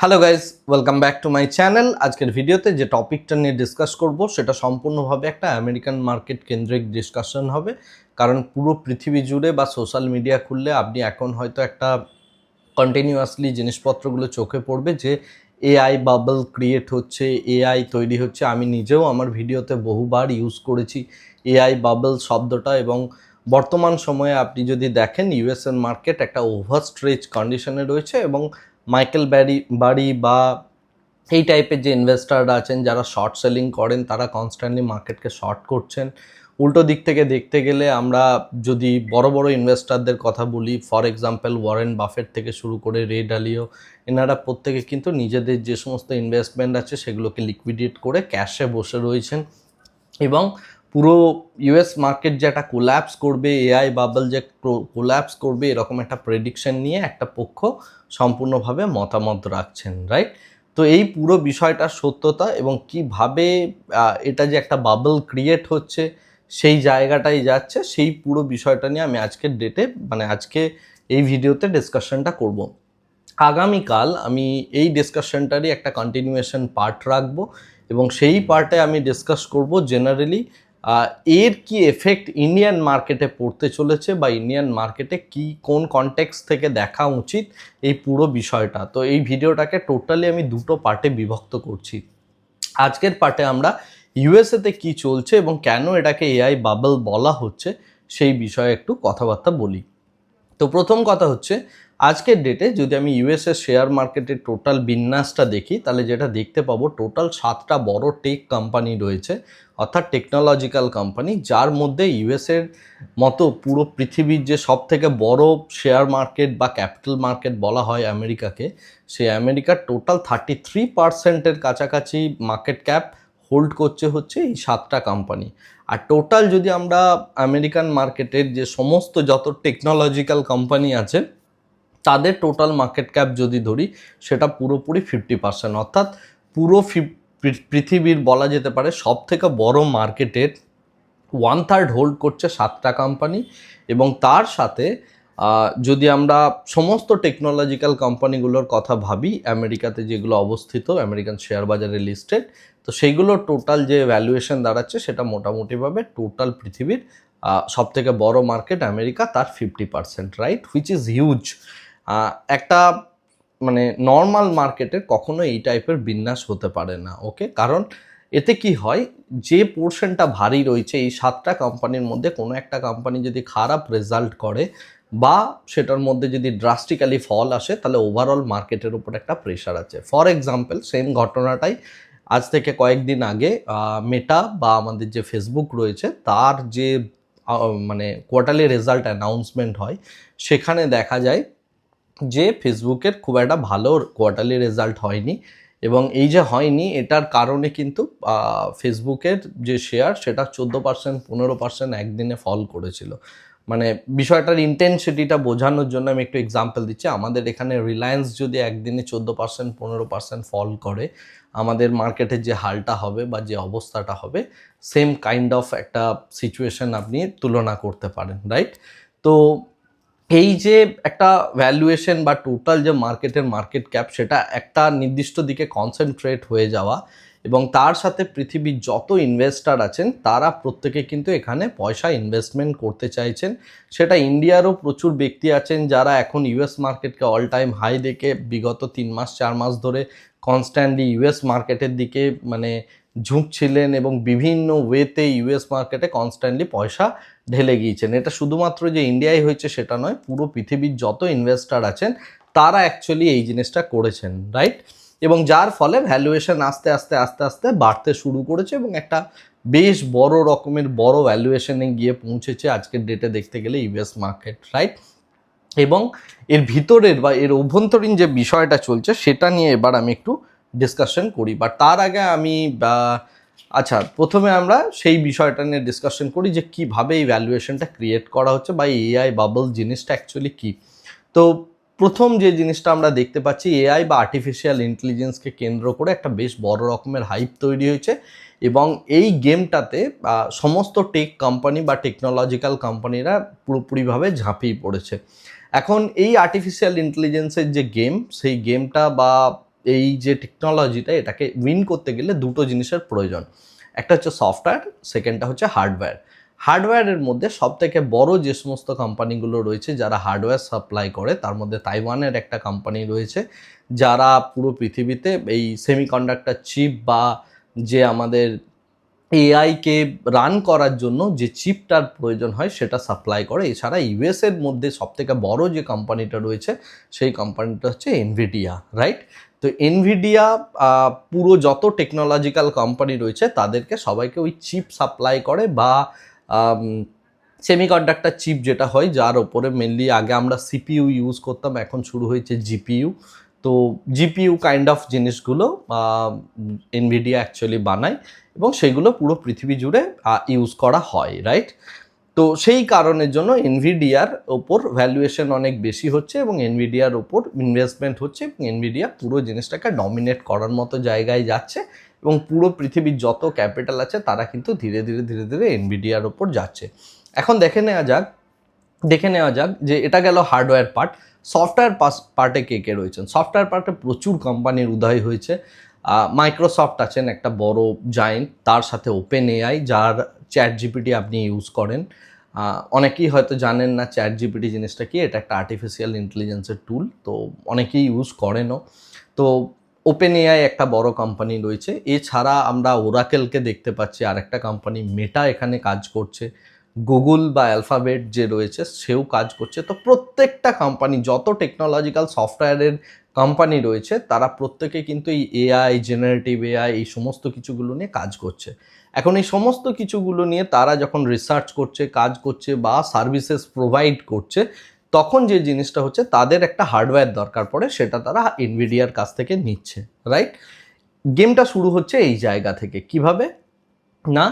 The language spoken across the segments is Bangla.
Hello guys welcome back to my channel আজকের ভিডিওতে যে টপিকটা নিয়ে ডিসকাস করব, সেটা সম্পূর্ণভাবে একটা আমেরিকান মার্কেট কেন্দ্রিক ডিসকাশন হবে। কারণ পুরো পৃথিবী জুড়ে বা সোশ্যাল মিডিয়া খুললে আপনি এখন হয়তো একটা কন্টিনিউয়াসলি জিনিসপত্রগুলো চোখে পড়বে যে এআই বাবল ক্রিয়েট হচ্ছে এআই তৈরি হচ্ছে। আমি নিজেও আমার ভিডিওতে বহুবার ইউজ করেছি এআই বাবল শব্দটা এবং বর্তমান সময়ে আপনি যদি দেখেন ইউএসএন মার্কেট একটা ওভার স্ট্রেচ কন্ডিশনে রয়েছে এবং মাইকেল ব্যারি বাড়ি বা এই টাইপের যে ইনভেস্টাররা আছেন, যারা শর্ট সেলিং করেন, তারা কনস্ট্যান্টলি মার্কেটকে শর্ট করছেন। উল্টো দিক থেকে দেখতে গেলে আমরা যদি বড় বড় ইনভেস্টারদের কথা বলি ফর এক্সাম্পল ওয়ারেন বাফেট থেকে শুরু করে রে ডালিও এনারা প্রত্যেকে কিন্তু নিজেদের যে সমস্ত ইনভেস্টমেন্ট আছে, সেগুলোকে লিকুইডেট করে ক্যাশে বসে রয়েছেন। এবং পুরো ইউএস মার্কেট যে একটা কোল্যাপস করবে এআই বাবল যে কোল্যাপস করবে, এরকম একটা প্রেডিকশন নিয়ে একটা পক্ষ সম্পূর্ণভাবে মতামত রাখছেন রাইট তো এই পুরো বিষয়টার সত্যতা এবং কীভাবে এটা যে একটা বাবল ক্রিয়েট হচ্ছে, সেই জায়গাটাই যাচ্ছে, সেই পুরো বিষয়টা নিয়ে আমি আজকের ডেটে মানে আজকে এই ভিডিওতে ডিসকাশনটা করব। আগামীকাল আমি এই ডিসকাশনটারই একটা কন্টিনিউয়েশন পার্ট রাখব এবং সেই পার্টে আমি ডিসকাস করব জেনারেলি এর কি এফেক্ট ইন্ডিয়ান মার্কেটে পড়তে চলেছে বা ইন্ডিয়ান মার্কেটে কি, কোন কনটেক্স থেকে দেখা উচিত এই পুরো বিষয়টা? তো এই ভিডিওটাকে টোটালি আমি দুটো পার্টে বিভক্ত করছি। আজকের পার্টে আমরা ইউএসএতে কি চলছে এবং কেন এটাকে এআই বাবল বলা হচ্ছে সেই বিষয়ে একটু কথাবার্তা বলি। তো প্রথম কথা হচ্ছে আজকের ডেটে যদি আমি ইউএসএ শেয়ার মার্কেটের টোটাল বিন্যাসটা দেখি, তাহলে যেটা দেখতে পাবো টোটাল সাতটা বড় টেক কোম্পানি রয়েছে, অর্থাৎ টেকনোলজিক্যাল কোম্পানি যার মধ্যে ইউএসের মতো পুরো পৃথিবীর যে সব থেকে বড় শেয়ার মার্কেট বা ক্যাপিটাল মার্কেট বলা হয় আমেরিকাকে সেই আমেরিকার টোটাল থার্টি থ্রি পার্সেন্টের কাছাকাছি মার্কেট ক্যাপ হোল্ড করছে হচ্ছে এই সাতটা কোম্পানি আর টোটাল যদি আমরা আমেরিকান মার্কেটের যে সমস্ত যত টেকনোলজিক্যাল কোম্পানি আছে তাদের টোটাল মার্কেট ক্যাপ যদি ধরি, সেটা পুরোপুরি ফিফটি পার্সেন্ট অর্থাৎ পুরো পৃথিবীর বলা যেতে পারে সব থেকে বড় মার্কেটের ওয়ান থার্ড হোল্ড করছে সাতটা কোম্পানি এবং তার সাথে যদি আমরা সমস্ত টেকনোলজিক্যাল কোম্পানিগুলোর কথা ভাবি, আমেরিকাতে যেগুলো অবস্থিত আমেরিকান শেয়ার বাজারে লিস্টেড তো সেইগুলো টোটাল যে ভ্যালুয়েশন দাঁড়াচ্ছে, সেটা মোটামুটিভাবে টোটাল পৃথিবীর সব থেকে বড় মার্কেট আমেরিকা তার fifty percent right which is huge একটা মানে নর্মাল মার্কেটে কখনো এই টাইপের বিন্যাস হতে পারে না ওকে কারণ এতে কি হয়, যে পোর্শনটা ভারী রয়েছে, এই সাতটা কোম্পানির মধ্যে কোনো একটা কোম্পানি যদি খারাপ রেজাল্ট করে বা সেটার মধ্যে যদি ড্রাস্টিক্যালি ফল আসে, তাহলে ওভারঅল মার্কেটের উপর একটা প্রেশার আছে। ফর এক্সাম্পল সেম ঘটনাটাই আজ থেকে কয়েকদিন আগে মেটা বা আমাদের যে ফেসবুক রয়েছে, তার যে মানে কোয়ার্টারলি রেজাল্ট অ্যানাউন্সমেন্ট হয়, সেখানে দেখা যায় যে ফেসবুকের খুব একটা ভালো কোয়ার্টারলি রেজাল্ট হয়নি এবং এই যে হয়নি, এটার কারণে কিন্তু ফেসবুকের যে শেয়ার সেটা চোদ্দ পার্সেন্ট পনেরো পার্সেন্ট একদিনে ফল করেছিল। মানে বিষয়টার ইন্টেন্সিটিটা বোঝানোর জন্য আমি একটু এক্সাম্পল দিচ্ছি। আমাদের এখানে রিলায়েন্স যদি একদিনে চোদ্দ পার্সেন্ট পনেরো পার্সেন্ট ফল করে, আমাদের মার্কেটের যে হালটা হবে বা যে অবস্থাটা হবে সেম কাইন্ড অফ একটা সিচুয়েশন আপনি তুলনা করতে পারেন রাইট তো এই যে একটা ভ্যালুয়েশন বা টোটাল যে মার্কেটের মার্কেট ক্যাপ সেটা একটা নির্দিষ্ট দিকে কনসেন্ট্রেট হয়ে যাওয়া এবং তার সাথে পৃথিবীর যত ইনভেস্টার আছেন, তারা প্রত্যেকে কিন্তু এখানে পয়সা ইনভেস্টমেন্ট করতে চাইছেন। সেটা ইন্ডিয়ারও প্রচুর ব্যক্তি আছেন যারা এখন ইউএস মার্কেটকে অল টাইম হাই দেখে বিগত তিন মাস, চার মাস ধরে কনস্ট্যান্টলি ইউএস মার্কেটের দিকে মানে ঝুঁকছিলেন এবং বিভিন্ন ওয়েতে ইউএস মার্কেটে কনস্ট্যান্টলি পয়সা ঢেলে গিয়েছেন। এটা শুধুমাত্র যে ইন্ডিয়ায় হয়েছে সেটা নয়, পুরো পৃথিবীর যত ইনভেস্টার আছেন, তারা অ্যাকচুয়ালি এই জিনিসটা করেছেন রাইট এবং যার ফলে ভ্যালুয়েশন আস্তে আস্তে আস্তে আস্তে বাড়তে শুরু করেছে এবং একটা বেশ বড় রকমের বড় ভ্যালুয়েশনে গিয়ে পৌঁছেছে আজকের ডেটে দেখতে গেলে ইউএস মার্কেট রাইট এবং এর ভিতরের বা এর অভ্যন্তরীণ যে বিষয়টা চলছে, সেটা নিয়ে এবার আমি একটু ডিসকাশন করি। বাট তার আগে আমি আচ্ছা প্রথমে আমরা সেই বিষয়টা নিয়ে ডিসকাশন করি যে কীভাবে এই ভ্যালুয়েশনটা ক্রিয়েট করা হচ্ছে বা এআই বাবল জিনিসটা অ্যাকচুয়ালি কী। তো প্রথম যে জিনিসটা আমরা দেখতে পাচ্ছি এআই বা আর্টিফিশিয়াল ইন্টেলিজেন্সকে কেন্দ্র করে একটা বেশ বড় রকমের হাইপ তৈরি হয়েছে এবং এই গেমটাতে সমস্ত টেক কোম্পানি বা টেকনোলজিক্যাল কোম্পানিরা পুরোপুরিভাবে ঝাঁপিয়ে পড়েছে। এখন এই আর্টিফিশিয়াল ইন্টেলিজেন্সের যে গেম সেই গেমটা বা এই যে টেকনোলজিটা এটাকে উইন করতে গেলে দুটো জিনিসের প্রয়োজন। একটা হচ্ছে সফটওয়্যার সেকেন্ডটা হচ্ছে হার্ডওয়্যার হার্ডওয়্যারের মধ্যে সব থেকে বড় যে সমস্ত কোম্পানিগুলো রয়েছে, যারা হার্ডওয়্যার সাপ্লাই করে, তার মধ্যে তাইওয়ানের একটা কোম্পানি রয়েছে, যারা পুরো পৃথিবীতে এই সেমিকন্ডাক্টর চিপ বা যে আমাদের এআইকে রান করার জন্য যে চিপটার প্রয়োজন হয়, সেটা সাপ্লাই করে। এছাড়া ইউএস এর মধ্যে সবথেকে বড় যে কোম্পানিটা রয়েছে, সেই কোম্পানিটা হচ্ছে এনভিডিয়া রাইট তো এনভিডিয়া পুরো যত টেকনোলজিক্যাল কোম্পানি রয়েছে, তাদেরকে সবাইকে ওই চিপ সাপ্লাই করে বা সেমিকন্ডাক্টর চিপ যেটা হয়, যার ওপরে মেনলি আগে আমরা সিপিইউ ইউজ করতাম, এখন শুরু হয়েছে জিপিইউ তো জিপিইউ কাইন্ড অফ জিনিসগুলো এনভিডিয়া অ্যাকচুয়ালি বানায় এবং সেগুলো পুরো পৃথিবী জুড়ে ইউজ করা হয় রাইট তো সেই কারণের জন্য এনভিডিয়ার ওপর ভ্যালুয়েশন অনেক বেশি হচ্ছে এবং এনভিডিয়ার ওপর ইনভেস্টমেন্ট হচ্ছে এবং এনভিডিয়া পুরো জিনিসটাকে ডমিনেট করার মতো জায়গায় যাচ্ছে এবং পুরো পৃথিবীর যত ক্যাপিটাল আছে তারা কিন্তু ধীরে ধীরে ধীরে ধীরে এনভিডিয়ার ওপর যাচ্ছে। এখন দেখে নেওয়া যাক, দেখে নেওয়া যাক যে এটা গেল হার্ডওয়্যার পার্ট সফটওয়্যার পার্টে কে কে রয়েছেন? সফটওয়্যার পার্টে প্রচুর কোম্পানির উদয় হয়েছে। মাইক্রোসফট আছেন একটা বড় জায়েন্ট তার সাথে ওপেন এআই যার চ্যাট জিপিটি আপনি ইউজ করেন। অনেকেই হয়তো জানেন না চ্যাট জিপিটি জিনিসটা কি, এটা একটা আর্টিফিশিয়াল ইন্টেলিজেন্সের টুল তো অনেকেই ইউজ করেনও। তো ওপেন এআই একটা বড় কোম্পানি রয়েছে, এছাড়া আমরা ওরাকেলকে দেখতে পাচ্ছি আর একটা কোম্পানি মেটা এখানে কাজ করছে গুগল বা অ্যালফাবেট যে রয়েছে, সেও কাজ করছে। তো প্রত্যেকটা কোম্পানি যত টেকনোলজিক্যাল সফটওয়্যারের কোম্পানি রয়েছে, তারা প্রত্যেকে কিন্তু এই এআই জেনারেটিভ এআই এই সমস্ত কিছুগুলো নিয়ে কাজ করছে। এখন এই সমস্ত কিছুগুলো নিয়ে তারা যখন রিসার্চ করছে, কাজ করছে বা সার্ভিসেস প্রোভাইড করছে, তখন যে জিনিসটা হচ্ছে তাদের একটা হার্ডওয়্যার দরকার পড়ে, সেটা তারা এনভিডিয়ার কাছ থেকে নিচ্ছে রাইট গেমটা শুরু হচ্ছে এই জায়গা থেকে। কীভাবে? না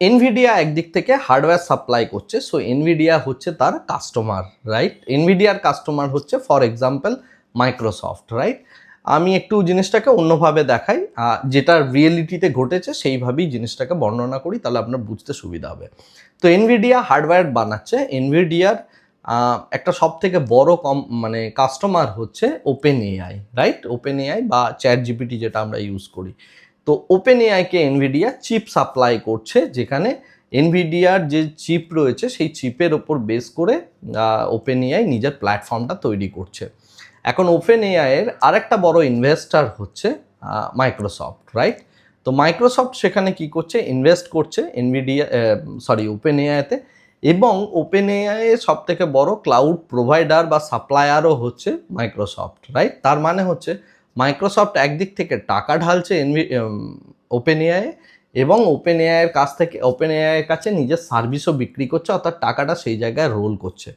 এনভিডিয়া একদিক থেকে হার্ডওয়্যার সাপ্লাই করছে সো এনভিডিয়া হচ্ছে তার কাস্টমার রাইট এনভিডিয়ার কাস্টমার হচ্ছে ফর এক্সাম্পল মাইক্রোসফট রাইট আমি একটু জিনিসটাকে অন্যভাবে দেখাই যেটা রিয়েলিটিতে ঘটেছে সেইভাবেই জিনিসটাকে বর্ণনা করি, তাহলে আপনার বুঝতে সুবিধা হবে। তো এনভিডিয়া হার্ডওয়্যার বানাচ্ছে। এনভিডিয়ার একটা সব থেকে বড় কম মানে কাস্টমার হচ্ছে open AI right open AI বা চ্যাট জিপিটি যেটা আমরা ইউজ করি। তো ওপেন এআইকে এনভিডিয়া চিপ সাপ্লাই করছে, যেখানে এনভিডিয়ার যে চিপ রয়েছে, সেই চিপের ওপর বেস করে ওপেন এআই নিজের প্ল্যাটফর্মটা তৈরি করছে। এখন ওপেন এআইয়ের আরেকটা বড় ইনভেস্টার হচ্ছে মাইক্রোসফট রাইট তো মাইক্রোসফট সেখানে কি করছে? ইনভেস্ট করছে এনভিডিয়া সরি ওপেন এআইতে এবং ওপেন এআইয়ের সব থেকে বড় ক্লাউড প্রোভাইডার বা সাপ্লায়ারও হচ্ছে মাইক্রোসফট রাইট তার মানে হচ্ছে মাইক্রোসফট একদিক থেকে টাকা ঢালছে এনভি ওপেন এআই এবং ওপেন এআইয়ের কাছ থেকে ওপেন এআইয়ের কাছে নিজের সার্ভিসও বিক্রি করছে, অর্থাৎ টাকাটা সেই জায়গায় রোল করছে।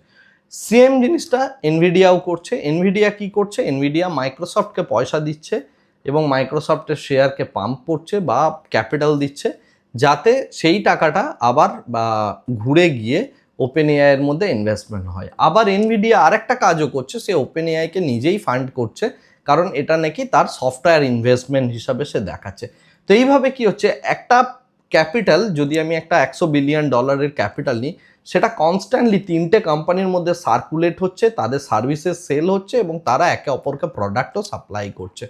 সেম জিনিসটা এনভিডিয়াও করছে। এনভিডিয়া কি করছে? এনভিডিয়া মাইক্রোসফটকে পয়সা দিচ্ছে এবং মাইক্রোসফটের শেয়ারকে পাম্প করছে বা ক্যাপিটাল দিচ্ছে যাতে সেই টাকাটা আবার ঘুরে গিয়ে ওপেন এআইয়ের মধ্যে ইনভেস্টমেন্ট হয়। আবার এনভিডিয়া আরেকটা কাজও করছে, সে ওপেন এআইকে নিজেই ফান্ড করছে কারণ এটা নাকি তার সফটওয়্যার ইনভেস্টমেন্ট হিসাবে সে দেখাচ্ছে। তো এইভাবে কি হচ্ছে? একটা ক্যাপিটাল যদি আমি একটা একশো বিলিয়ন ডলারের ক্যাপিটাল নিই, সেটা কনস্ট্যান্টলি তিনটে কোম্পানির মধ্যে সার্কুলেট হচ্ছে, তাদের সার্ভিসেস সেল হচ্ছে এবং তারা একে অপরকে প্রোডাক্টও সাপ্লাই করছে।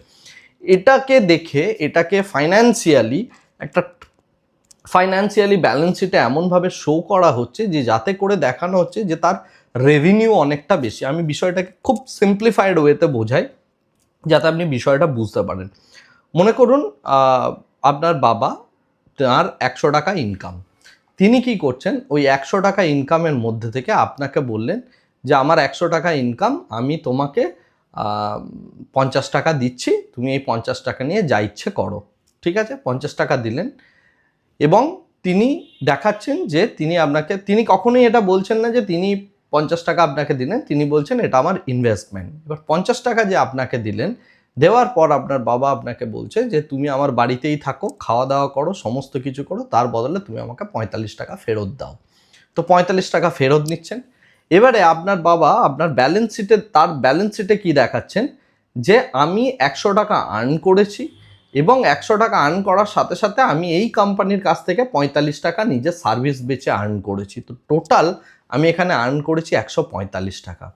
এটাকে দেখে, এটাকে ফাইন্যান্সিয়ালি একটা ফাইন্যান্সিয়ালি ব্যালেন্স শিটে এমনভাবে শো করা হচ্ছে যে যাতে করে দেখানো হচ্ছে যে তার রেভিনিউ অনেকটা বেশি। আমি বিষয়টাকে খুব সিম্পলিফাইড ওয়েতে বোঝাই, যাতে আপনি বিষয়টা বুঝতে পারেন। মনে করুন আপনার বাবা তার একশো টাকা ইনকাম তিনি কি করছেন? ওই একশো টাকা ইনকামের মধ্যে থেকে আপনাকে বললেন যে, আমার একশো টাকা ইনকাম আমি তোমাকে পঞ্চাশ টাকা দিচ্ছি, তুমি এই পঞ্চাশ টাকা নিয়ে যা ইচ্ছে করো। ঠিক আছে? পঞ্চাশ টাকা দিলেন। এবং তিনি দেখাচ্ছেন যে, তিনি আপনাকে, তিনি কখনোই এটা বলছেন না যে, তিনি পঞ্চাশ টাকা আপনাকে দিলেন, তিনি বলছেন এটা আমার ইনভেস্টমেন্ট এবার পঞ্চাশ টাকা যে আপনাকে দিলেন দেওয়ার পর আপনার বাবা আপনাকে বলছে যে, তুমি আমার বাড়িতেই থাকো খাওয়া দাওয়া করো, সমস্ত কিছু করো, তার বদলে তুমি আমাকে পঁয়তাল্লিশ টাকা ফেরত দাও। তো পঁয়তাল্লিশ টাকা ফেরত নিচ্ছেন। এবারে আপনার বাবা আপনার ব্যালেন্স শিটে তার ব্যালেন্স শিটে কী দেখাচ্ছেন? যে, আমি একশো টাকা আর্ন করেছি এবং একশো টাকা আর্ন করার সাথে সাথে আমি এই কোম্পানির কাছ থেকে পঁয়তাল্লিশ টাকা নিজের সার্ভিস বেচে আর্ন করেছি। তো টোটাল আমি এখানে আর্ন করেছি একশো পঁয়তাল্লিশ টাকা।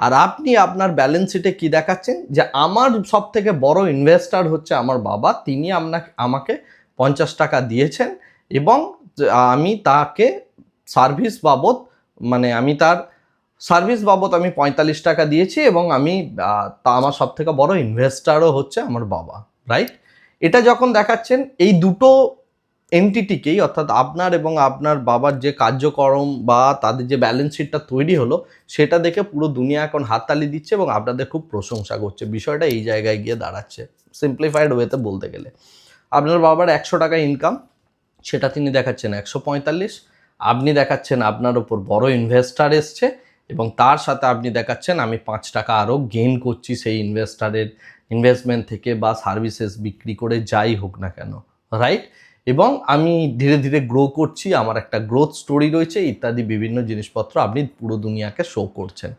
আর আপনি আপনার ব্যালেন্স শিটে কি দেখাচ্ছেন? যে আমার সব থেকে বড় ইনভেস্টার হচ্ছে আমার বাবা। তিনি আপনাকে, আমাকে পঞ্চাশ টাকা দিয়েছেন এবং আমি তাকে সার্ভিস বাবদ মানে আমি তার সার্ভিস বাবদ আমি পঁয়তাল্লিশ টাকা দিয়েছি এবং আমি তা আমার সব থেকে বড় ইনভেস্টারও হচ্ছে আমার বাবা রাইট এটা যখন দেখাচ্ছেন, এই দুটো এন্টিটিকেই অর্থাৎ আপনার এবং আপনার বাবার যে কার্যক্রম বা তাদের যে ব্যালেন্স শিটটা তৈরি হলো, সেটা দেখে পুরো দুনিয়া এখন হাততালি দিচ্ছে এবং আপনাদের খুব প্রশংসা করছে। বিষয়টা এই জায়গায় গিয়ে দাঁড়াচ্ছে সিম্পলিফাইড ওয়েতে বলতে গেলে। আপনার বাবার একশো টাকা ইনকাম সেটা তিনি দেখাচ্ছেন একশো পঁয়তাল্লিশ, আপনি দেখাচ্ছেন আপনার ওপর বড় ইনভেস্টার এসছে এবং তার সাথে আপনি দেখাচ্ছেন আমি পাঁচ টাকা আরও গেইন করছি সেই ইনভেস্টারের ইনভেস্টমেন্ট থেকে বা সার্ভিসেস বিক্রি করে যাই হোক না কেন রাইট এবং আমি ধীরে ধীরে গ্রো করছি, আমার একটা গ্রোথ স্টোরি রয়েছে, ইত্যাদি বিভিন্ন জিনিসপত্র আপনি পুরো দুনিয়াকে শো করছেন।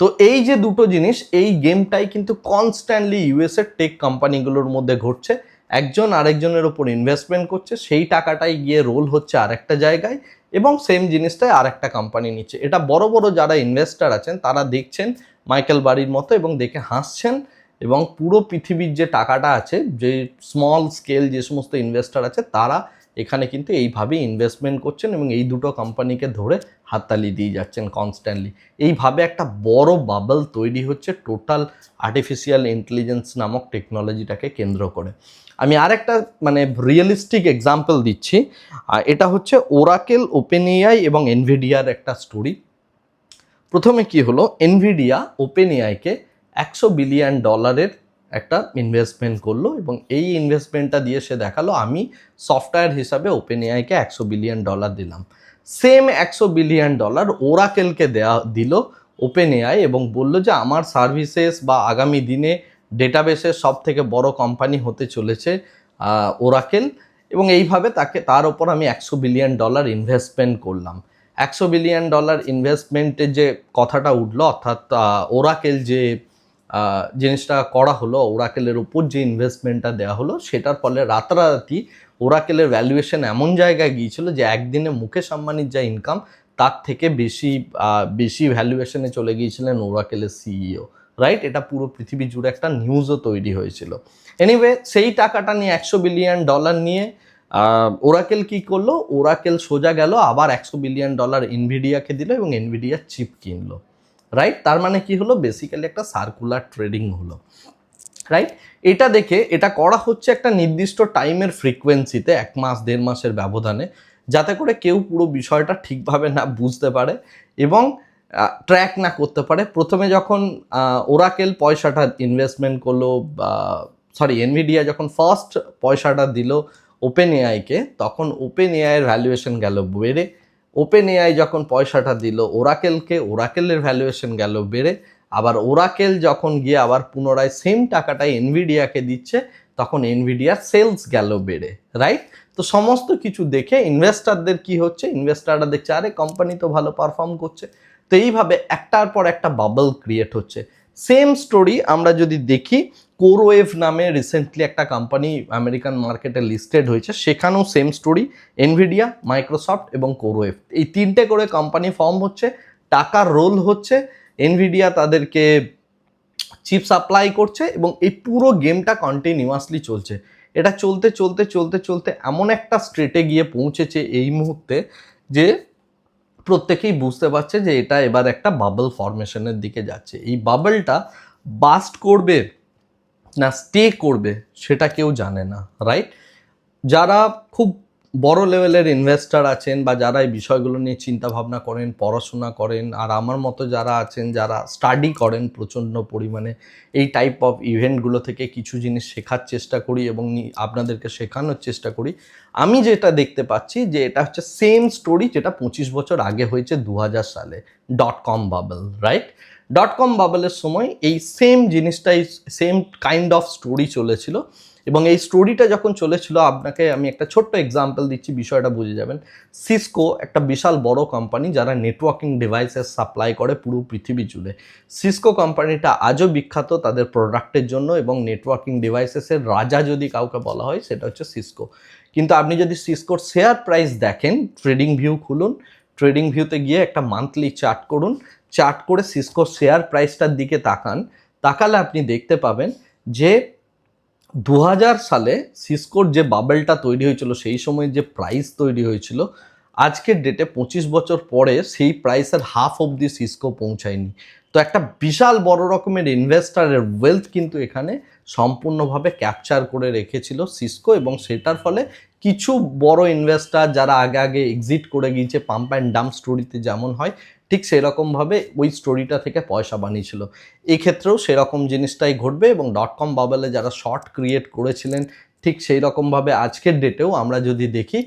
তো এই যে দুটো জিনিস, এই গেমটাই কিন্তু কনস্ট্যান্টলি ইউএসের টেক কোম্পানিগুলোর মধ্যে ঘটছে। একজন আরেকজনের ওপর ইনভেস্টমেন্ট করছে, সেই টাকাটাই গিয়ে রোল হচ্ছে আরেকটা জায়গায় এবং সেম জিনিসটাই আরেকটা কোম্পানি নিচ্ছে। এটা বড় বড় যারা ইনভেস্টার আছেন, তারা দেখছেন মাইকেল বাড়ির মতো এবং দেখে হাসছেন। এবং পুরো পৃথিবীর যে টাকাটা আছে, যে স্মল স্কেল যে সমস্ত ইনভেস্টার আছে, তারা এখানে কিন্তু এইভাবেই ইনভেস্টমেন্ট করছেন এবং এই দুটো কোম্পানিকে ধরে হাততালি দিয়ে যাচ্ছেন কনস্ট্যান্টলি এইভাবে একটা বড় বাবল তৈরি হচ্ছে টোটাল আর্টিফিশিয়াল ইন্টেলিজেন্স নামক টেকনোলজিটাকে কেন্দ্র করে। আমি আরেকটা মানে রিয়েলিস্টিক এক্সাম্পল দিচ্ছি। এটা হচ্ছে ওরাকেল ওপেন এআই এবং এনভিডিয়ার একটা স্টোরি প্রথমে কি হলো? এনভিডিয়া ওপেন এআইকে একশো বিলিয়ন ডলারের একটা ইনভেস্টমেন্ট করল এবং এই ইনভেস্টমেন্টটা দিয়ে সে দেখাল, আমি সফটওয়্যার হিসাবে ওপেন এআইকে একশো বিলিয়ন ডলার দিলাম। সেম একশো বিলিয়ন ডলার ওরাকেলকে দেয়া, দিল ওপেন এআই এবং বলল যে, আমার সার্ভিসেস বা আগামী দিনে ডেটাবেসের সব থেকে বড় কোম্পানি হতে চলেছে ওরাকেল এবং এইভাবে তাকে, তার ওপর আমি একশো বিলিয়ন ডলার ইনভেস্টমেন্ট করলাম। একশো বিলিয়ন ডলার ইনভেস্টমেন্টের যে কথাটা উঠল, অর্থাৎ ওরাকেল যে জিনিসটা করা হলো, ওরাকেলের উপর যে ইনভেস্টমেন্টটা দেওয়া হলো, সেটার ফলে রাতারাতি ওরাকেলের ভ্যালুয়েশন এমন জায়গায় গিয়েছিল যে একদিনে মুকেশ আম্বানির যা ইনকাম তার থেকে বেশি বেশি ভ্যালুয়েশনে চলে গিয়েছিলেন ওরাকেলের সিইও রাইট এটা পুরো পৃথিবী জুড়ে একটা নিউজও তৈরি হয়েছিল। এনিওয়ে সেই টাকাটা নিয়ে একশো বিলিয়ন ডলার নিয়ে ওরাকেল কি করল? ওরাকেল সোজা গেল, আবার একশো বিলিয়ন ডলার ইনভিডিয়াকে দিল এবং এনভিডিয়া চিপ কিনলো। রাইট তার মানে কি হলো? বেসিক্যালি একটা সার্কুলার ট্রেডিং হলো। রাইট এটা দেখে এটা করা হচ্ছে একটা নির্দিষ্ট টাইমের ফ্রিকোয়েন্সিতে এক মাস, দেড় মাসের ব্যবধানে, যাতে করে কেউ পুরো বিষয়টা ঠিকভাবে না বুঝতে পারে এবং ট্র্যাক না করতে পারে। প্রথমে যখন ওরাকেল পয়সাটা ইনভেস্টমেন্ট করল, বা সরি এনভিডিয়া যখন ফার্স্ট পয়সাটা দিল ওপেন এআইকে তখন ওপেন এআইয়ের ভ্যালুয়েশন গেল বেড়ে ওপেন এআই যখন পয়সাটা দিল ওরাকেলকে ওরাকেলের ভ্যালুয়েশন গেল বেড়ে, আবার ওরাকেল যখন গিয়ে আবার পুনরায় সেম টাকাটাই এনভিডিয়াকে দিচ্ছে, তখন এনভিডিয়ার সেলস গেল বেড়ে রাইট তো সমস্ত কিছু দেখে ইনভেস্টারদের কি হচ্ছে? ইনভেস্টাররা দেখছে, আরে কোম্পানি তো ভালো পারফর্ম করছে। তো এইভাবে একটার পর একটা বাবল ক্রিয়েট হচ্ছে। সেম স্টোরি আমরা যদি দেখি কোরোয়েভ নামে রিসেন্টলি একটা কোম্পানি আমেরিকান মার্কেটে লিস্টেড হয়েছে, সেখানেও সেম স্টোরি এনভিডিয়া মাইক্রোসফট এবং কোরোয়েভ এই তিনটে করে কোম্পানি ফর্ম হচ্ছে টাকার রোল হচ্ছে এনভিডিয়া তাদেরকে চিপ সাপ্লাই করছে এবং এই পুরো গেমটা কন্টিনিউয়াসলি চলছে। এটা চলতে চলতে চলতে চলতে এমন একটা স্ট্রেটে গিয়ে পৌঁছেছে এই মুহূর্তে যে প্রত্যেকেই বুঝতে পারছে যে এটা এবার একটা বাবল ফরমেশনের দিকে যাচ্ছে। এই বাবলটা বাস্ট করবে না স্টে করবে সেটা কেউ জানে না রাইট যারা খুব বড় লেভেলের ইনভেস্টার আছেন বা যারা এই বিষয়গুলো নিয়ে চিন্তা ভাবনা করেন, পড়াশোনা করেন, আর আমার মতো যারা আছেন, যারা স্টাডি করেন প্রচণ্ড পরিমাণে, এই টাইপ অফ ইভেন্টগুলো থেকে কিছু জিনিস শেখার চেষ্টা করি এবং আপনাদেরকে শেখানোর চেষ্টা করি। আমি যেটা দেখতে পাচ্ছি যে এটা হচ্ছে সেম স্টোরি যেটা পঁচিশ বছর আগে হয়েছে দু হাজার সালে dot com bubble right dot com বাবলের সময় এই সেম জিনিসটাই সেম কাইন্ড অফ স্টোরি চলেছিল। এবং এই স্টোরিটা যখন চলেছিল, আপনাকে আমি একটা ছোট্ট এক্সাম্পল দিচ্ছি, বিষয়টা বুঝে যাবেন। সিসকো একটা বিশাল বড় কোম্পানি যারা নেটওয়ার্কিং ডিভাইসেস সাপ্লাই করে পুরো পৃথিবী জুড়ে। সিসকো কোম্পানিটা আজও বিখ্যাত তাদের প্রোডাক্টের জন্য এবং নেটওয়ার্কিং ডিভাইসেসের রাজা যদি কাউকে বলা হয়, সেটা হচ্ছে সিসকো কিন্তু আপনি যদি সিসকোর শেয়ার প্রাইস দেখেন ট্রেডিং ভিউ খুলুন ট্রেডিং ভিউতে গিয়ে একটা মান্থলি চার্ট করুন চার্ট করে সিসকো শেয়ার প্রাইসটার দিকে তাকান, তাকালে আপনি দেখতে পাবেন যে দু হাজার সালে সিসকোর যে বাবেলটা তৈরি হয়েছিল, সেই সময় যে প্রাইস তৈরি হয়েছিল, আজকের ডেটে পঁচিশ বছর পরে সেই প্রাইসের হাফ অব দি সিসকো পৌঁছায়নি। তো একটা বিশাল বড় রকমের ইনভেস্টারের ওয়েলথ কিন্তু এখানে সম্পূর্ণভাবে ক্যাপচার করে রেখেছিল সিসকো এবং সেটার ফলে কিছু বড় ইনভেস্টার যারা আগে আগে এক্সিট করে গিয়েছে পাম্প অ্যান্ড ডাম স্টোরিতে যেমন হয় ঠিক সেরকমভাবে ওই স্টোরিটা থেকে পয়সা বানিয়েছিল। এই ক্ষেত্রেও সেরকম জিনিসটাই ঘটবে এবং ডট কম বাবেলে যারা শর্ট ক্রিয়েট করেছিলেন, ঠিক সেই রকমভাবে আজকের ডেটেও আমরা যদি দেখি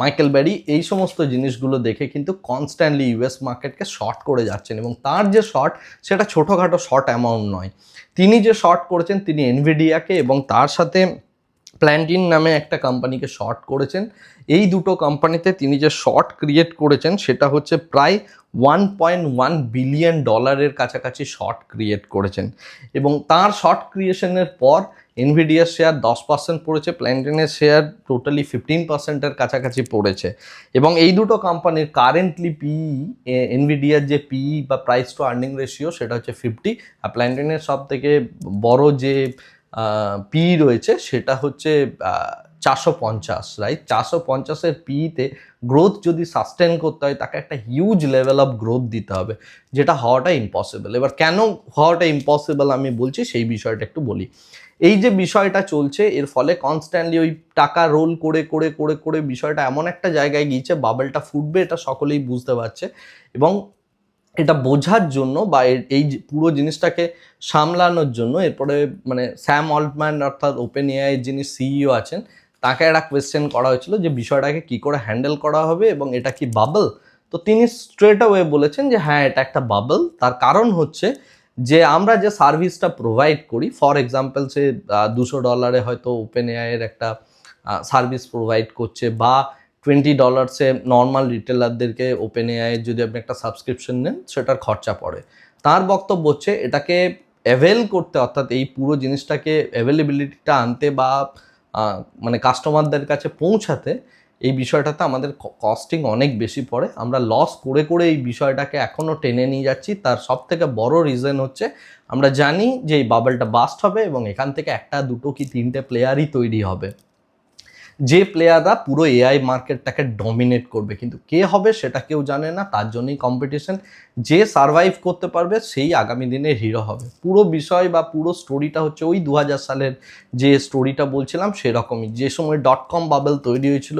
মাইকেল ব্যারি এই সমস্ত জিনিসগুলো দেখে কিন্তু কনস্ট্যান্টলি ইউএস মার্কেটকে শর্ট করে যাচ্ছেন এবং তার যে শর্ট সেটা ছোটোখাটো শর্ট অ্যামাউন্ট নয়। তিনি যে শর্ট করেছেন, তিনি এনভিডিয়াকে এবং তার সাথে প্ল্যান্টিন নামে একটা কোম্পানিকে শর্ট করেছেন। এই দুটো কোম্পানিতে তিনি যে শর্ট ক্রিয়েট করেছেন, সেটা হচ্ছে প্রায় ওয়ান পয়েন্ট ওয়ান বিলিয়ন ডলারের কাছাকাছি শর্ট ক্রিয়েট করেছেন। এবং তার শর্ট ক্রিয়েশনের পর এনভিডিয়ার শেয়ার দশ পার্সেন্ট পড়েছে প্ল্যান্টিনের শেয়ার টোটালি ফিফটিন পার্সেন্টের কাছাকাছি পড়েছে। এবং এই দুটো কোম্পানির কারেন্টলি পিই এনভিডিয়ার যে পিই বা প্রাইস টু আর্নিং রেশিও সেটা হচ্ছে ফিফটি আর প্ল্যান্টিনের সব থেকে বড় যে পি রয়েছে, সেটা হচ্ছে চারশো পঞ্চাশ রাইট চারশো পঞ্চাশের পিতে গ্রোথ যদি সাস্টেন করতে হয়, তাকে একটা হিউজ লেভেল অফ গ্রোথ দিতে হবে, যেটা হওয়াটা ইম্পসিবল এবার কেন হওয়াটা ইম্পসিবল আমি বলছি, সেই বিষয়টা একটু বলি। এই যে বিষয়টা চলছে, এর ফলে কনস্ট্যান্টলি ওই টাকা রোল করে করে করে করে বিষয়টা এমন একটা জায়গায় গিয়েছে বাবেলটা ফুটবে, এটা সকলেই বুঝতে পারছে। এবং এটা বোঝার জন্য বা এই পুরো জিনিসটাকে সামলানোর জন্য, এরপরে মানে স্যাম অল্টম্যান অর্থাৎ ওপেন এআই যিনি সিইও আছেন, তাকে একটা কোয়েশ্চেন করা হয়েছিল যে বিষয়টাকে কি করে হ্যান্ডেল করা হবে এবং এটা কি বাবল তো তিনি স্ট্রেট ওয়ে বলেছেন যে হ্যাঁ এটা একটা বাবল তার কারণ হচ্ছে যে আমরা যে সার্ভিসটা প্রোভাইড করি ফর এক্সাম্পল সে দুশো ডলারে হয়তো ওপেন এআইয়ের একটা সার্ভিস প্রোভাইড করছে বা টোয়েন্টি ডলার্সে নর্মাল রিটেলারদেরকে ওপেন এআইয়ের যদি আপনি একটা সাবস্ক্রিপশন নেন, সেটার খরচা পড়ে। তার বক্তব্য হচ্ছে, এটাকে অ্যাভেল করতে, অর্থাৎ এই পুরো জিনিসটাকে অ্যাভেলেবিলিটিটা আনতে বা মানে কাস্টমারদের কাছে পৌঁছাতে, এই বিষয়টাতে আমাদের কস্টিং অনেক বেশি পড়ে। আমরা লস করে করে এই বিষয়টাকে এখনও টেনে নিয়ে যাচ্ছি। তার সব থেকে বড় রিজন হচ্ছে, আমরা জানি যে এই বাবলটা বাস্ট হবে এবং এখান থেকে একটা, দুটো কি তিনটে প্লেয়ারই তৈরি হবে। যে প্লেয়াররা পুরো এআই মার্কেটটাকে ডমিনেট করবে, কিন্তু কে হবে সেটা কেউ জানে না, তার জন্যই কম্পিটিশন যে সারভাইভ করতে পারবে, সেই আগামী দিনে হিরো হবে। পুরো বিষয় বা পুরো স্টোরিটা হচ্ছে ওই দু হাজার সালের যে স্টোরিটা বলছিলাম, সেরকমই। যে সময় ডট কম বাবেল তৈরি হয়েছিল,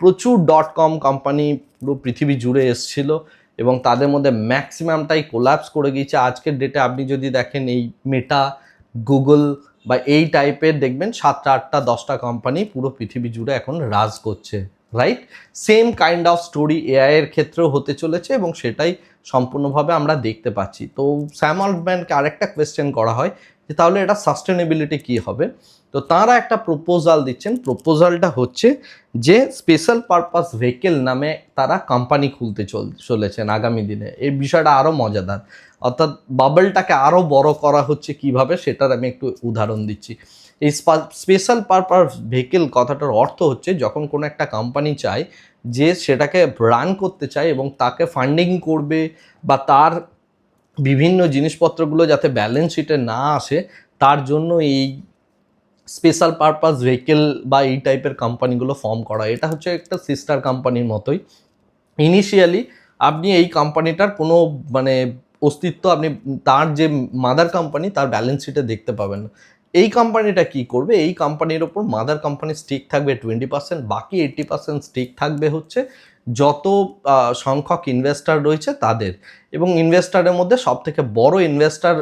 প্রচুর ডট কম কোম্পানি পুরো পৃথিবী জুড়ে এসছিল এবং তাদের মধ্যে ম্যাক্সিমামটাই কোলাপস করে গিয়েছে। আজকের ডেটে আপনি যদি দেখেন এই মেটা গুগল বা এই টাইপের দেখবেন সাতটা, আটটা, দশটা কোম্পানি পুরো পৃথিবী জুড়ে এখন রাজ করছে right same kind of story এআইয়ের ক্ষেত্রেও হতে চলেছে এবং সেটাই সম্পূর্ণভাবে আমরা দেখতে পাচ্ছি। তো স্যাম অল্টম্যানকে আরেকটা কোয়েশ্চেন করা হয় যে তাহলে এটা সাস্টেনেবিলিটি কী হবে? তো তারা একটা প্রপোজাল দিচ্ছেন। প্রপোজালটা হচ্ছে যে স্পেশাল পারপাস ভেহিকেল নামে তারা কোম্পানি খুলতে চল, চলেছেন আগামী দিনে। এই বিষয়টা আরও মজাদার। অর্থাৎ বাবলটাকে আরও বড় করা হচ্ছে কীভাবে সেটার আমি একটু উদাহরণ দিচ্ছি। এই স্পেশাল পারপাস ভেহিকেল কথাটার অর্থ হচ্ছে যখন কোনো একটা কোম্পানি চায় যে সেটাকে রান করতে চায় এবং তাকে ফান্ডিং করবে বা তার বিভিন্ন জিনিসপত্রগুলো যাতে ব্যালেন্স শিটে না আসে, তার জন্য এই স্পেশাল পারপাস ভেহিকেল বা এই টাইপের কোম্পানিগুলো ফর্ম করা। এটা হচ্ছে একটা সিস্টার কোম্পানির মতোই। ইনিশিয়ালি আপনি এই কোম্পানিটার কোনো মানে অস্তিত্ব আপনি তার যে মাদার কোম্পানি তার ব্যালেন্স শিটে দেখতে পাবেন। না এই কোম্পানিটা কি করবে? এই কোম্পানির ওপর মাদার কোম্পানির স্টিক থাকবে টোয়েন্টি পার্সেন্ট বাকি এইট্টি পার্সেন্ট স্টিক থাকবে হচ্ছে যত সংখ্যক ইনভেস্টার রয়েছে তাদের। এবং ইনভেস্টারের মধ্যে সব থেকে বড় ইনভেস্টার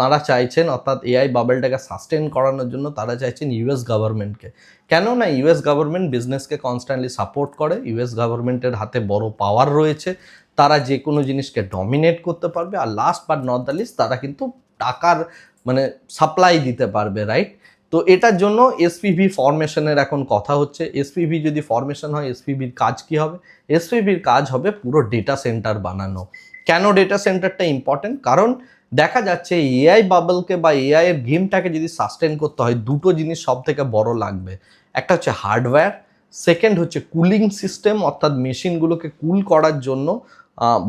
তারা চাইছেন, অর্থাৎ এআই বাবেলটাকে সাস্টেন করানোর জন্য তারা চাইছেন ইউএস গভর্নমেন্টকে কেন না ইউএস গভর্নমেন্ট বিজনেসকে কনস্ট্যান্টলি সাপোর্ট করে। ইউএস গভর্নমেন্টের হাতে বড় পাওয়ার রয়েছে। তারা যে কোনো জিনিসকে ডমিনেট করতে পারবে আর last but not the least তারা কিন্তু টাকার মানে সাপ্লাই দিতে পারবে রাইট তো এটার জন্য এসপিভি ফরমেশনের এখন কথা হচ্ছে। এসপিভি যদি ফরমেশন হয় এসপিভির কাজ কি হবে? এসপিভির কাজ হবে পুরো ডেটা সেন্টার বানানো। কেন ডেটা সেন্টারটা ইম্পর্টেন্ট কারণ দেখা যাচ্ছে এআই বাবলকে বা এআই এর গেমটাকে যদি সাস্টেন করতে হয়, দুটো জিনিস সব থেকে বড় লাগবে। একটা হচ্ছে হার্ডওয়্যার সেকেন্ড হচ্ছে কুলিং সিস্টেম অর্থাৎ মেশিনগুলোকে কুল করার জন্য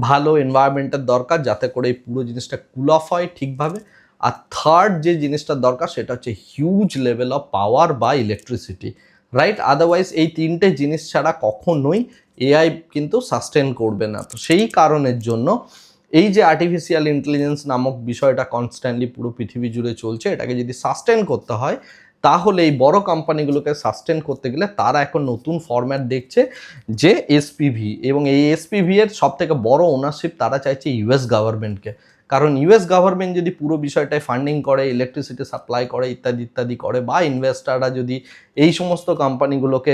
ভালো এনভায়রনমেন্টের দরকার যাতে করে এই পুরো জিনিসটা কুল অফ হয় ঠিকভাবে। আর থার্ড যে জিনিসটার দরকার সেটা হচ্ছে হিউজ লেভেল অফ পাওয়ার বা ইলেকট্রিসিটি রাইট আদারওয়াইজ এই তিনটে জিনিস ছাড়া কখনোই এআই কিন্তু সাস্টেন করবে না। তো সেই কারণের জন্য এই যে আর্টিফিশিয়াল ইন্টেলিজেন্স নামক বিষয়টা কনস্ট্যান্টলি পুরো পৃথিবী জুড়ে চলছে, এটাকে যদি সাস্টেন করতে হয় তাহলে এই বড় কোম্পানিগুলোকে সাস্টেন করতে গেলে তারা এখন নতুন ফরম্যাট দেখছে যে এসপিভি এবং এই এসপিভি এর সব থেকে বড় ওনারশিপ তারা চাইছে ইউএস গভর্নমেন্টকে কারণ ইউএস গভর্নমেন্ট যদি পুরো বিষয়টায় ফান্ডিং করে ইলেকট্রিসিটি সাপ্লাই করে, ইত্যাদি ইত্যাদি করে, বা ইনভেস্টাররা যদি এই সমস্ত কোম্পানিগুলোকে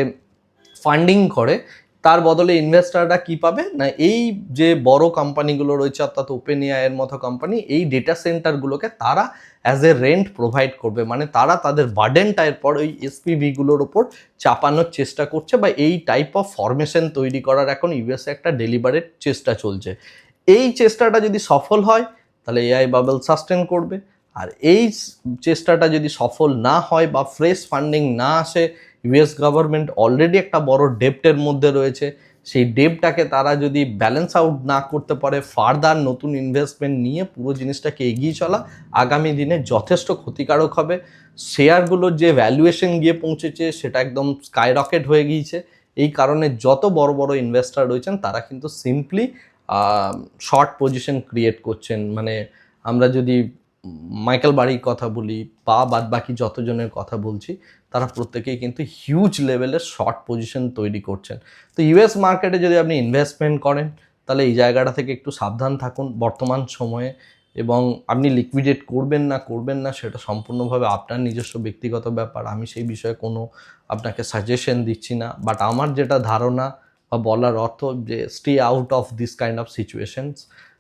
ফান্ডিং করে, তার বদলে ইনভেস্টাররা কি পাবে? না, এই যে বড় কোম্পানিগুলো রয়েছে, অর্থাৎ ওপেন এর মতো কোম্পানি, এই ডেটা সেন্টারগুলোকে তারা অ্যাজ এ রেন্ট প্রোভাইড করবে মানে তারা তাদের বার্ডেনটা এরপর ওই এসপিভিগুলোর ওপর চাপানোর চেষ্টা করছে বা এই টাইপ অফ ফরমেশন তৈরি করার এখন ইউএসএ একটা ডেলিভারেট চেষ্টা চলছে। এই চেষ্টাটা যদি সফল হয়, তাহলে এআই বাবল সাস্টেন করবে। আর এই চেষ্টাটা যদি সফল না হয় বা ফ্রেশ ফান্ডিং না আসে ইউএস গভর্নমেন্ট অলরেডি একটা বড় ডেপ্টের মধ্যে রয়েছে। সেই ডেপটাকে তারা যদি ব্যালেন্স আউট না করতে পারে ফার্দার নতুন ইনভেস্টমেন্ট নিয়ে পুরো জিনিসটাকে এগিয়ে চলা, আগামী দিনে যথেষ্ট ক্ষতিকারক হবে। শেয়ারগুলোর যে ভ্যালুয়েশন গিয়ে পৌঁছেছে, সেটা একদম স্কাই রকেট হয়ে গিয়েছে। এই কারণে যত বড় বড় ইনভেস্টার রয়েছেন, তারা কিন্তু সিম্পলি শর্ট পজিশন ক্রিয়েট করছেন। মানে আমরা যদি মাইকেল বাড়ির কথা বলি, বা বাদ বাকি যতজনের কথা বলছি তারা প্রত্যেকেই কিন্তু হিউজ লেভেলের শর্ট পজিশন তৈরি করছেন। তো ইউএস মার্কেটে যদি আপনি ইনভেস্টমেন্ট করেন, তাহলে এই জায়গাটা থেকে একটু সাবধান থাকুন বর্তমান সময়ে এবং আপনি লিকুইডেট করবেন না করবেন না, সেটা সম্পূর্ণভাবে আপনার নিজস্ব ব্যক্তিগত ব্যাপার। আমি সেই বিষয়ে কোনো আপনাকে সাজেশন দিচ্ছি না। বাট আমার যেটা ধারণা বা বলার অর্থ যে stay out of this kind of situations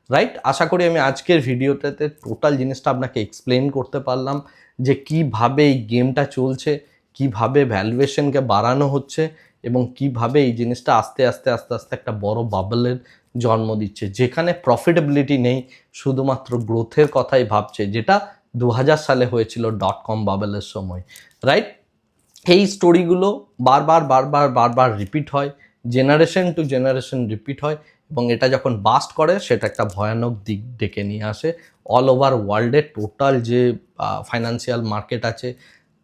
right আশা করি আমি আজকের ভিডিওটাতে টোটাল জিনিসটা আপনাকে এক্সপ্লেন করতে পারলাম যে কীভাবে এই গেমটা চলছে কীভাবে ভ্যালুয়েশনকে বাড়ানো হচ্ছে এবং কীভাবে এই জিনিসটা আস্তে আস্তে আস্তে আস্তে একটা বড় বাবলের জন্ম দিচ্ছে, যেখানে প্রফিটেবিলিটি নেই, শুধুমাত্র গ্রোথের কথাই ভাবছে, যেটা দু হাজার সালে হয়েছিল ডট কম বাবলের সময় রাইট এই স্টোরিগুলো বারবার বারবার বারবার রিপিট হয় জেনারেশন টু জেনারেশন রিপিট হয় এবং এটা যখন বাস্ট করে, সেটা একটা ভয়ানক দিক ডেকে নিয়ে আসে অল ওভার ওয়ার্ল্ডে টোটাল যে ফাইন্যান্সিয়াল মার্কেট আছে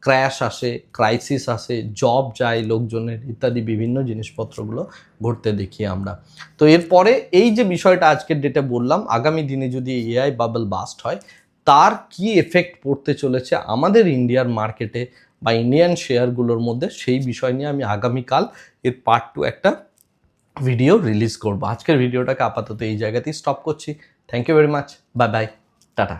ক্র্যাশ আসে ক্রাইসিস আসে জব যায়, লোকজনের ইত্যাদি বিভিন্ন জিনিসপত্রগুলো ঘটতে দেখি আমরা। তো এরপরে এই যে বিষয়টা আজকের ডেটে বললাম, আগামী দিনে যদি এআই বাবল বাস্ট হয়, তার কি এফেক্ট পড়তে চলেছে আমাদের ইন্ডিয়ার মার্কেটে বা ইন্ডিয়ান শেয়ারগুলোর মধ্যে, সেই বিষয় নিয়ে আমি আগামীকাল এর পার্ট টু একটা ভিডিও রিলিজ করব। আজকের ভিডিওটাকে আপাতত এই জায়গাতেই স্টপ করছি। Thank you very much bye bye tata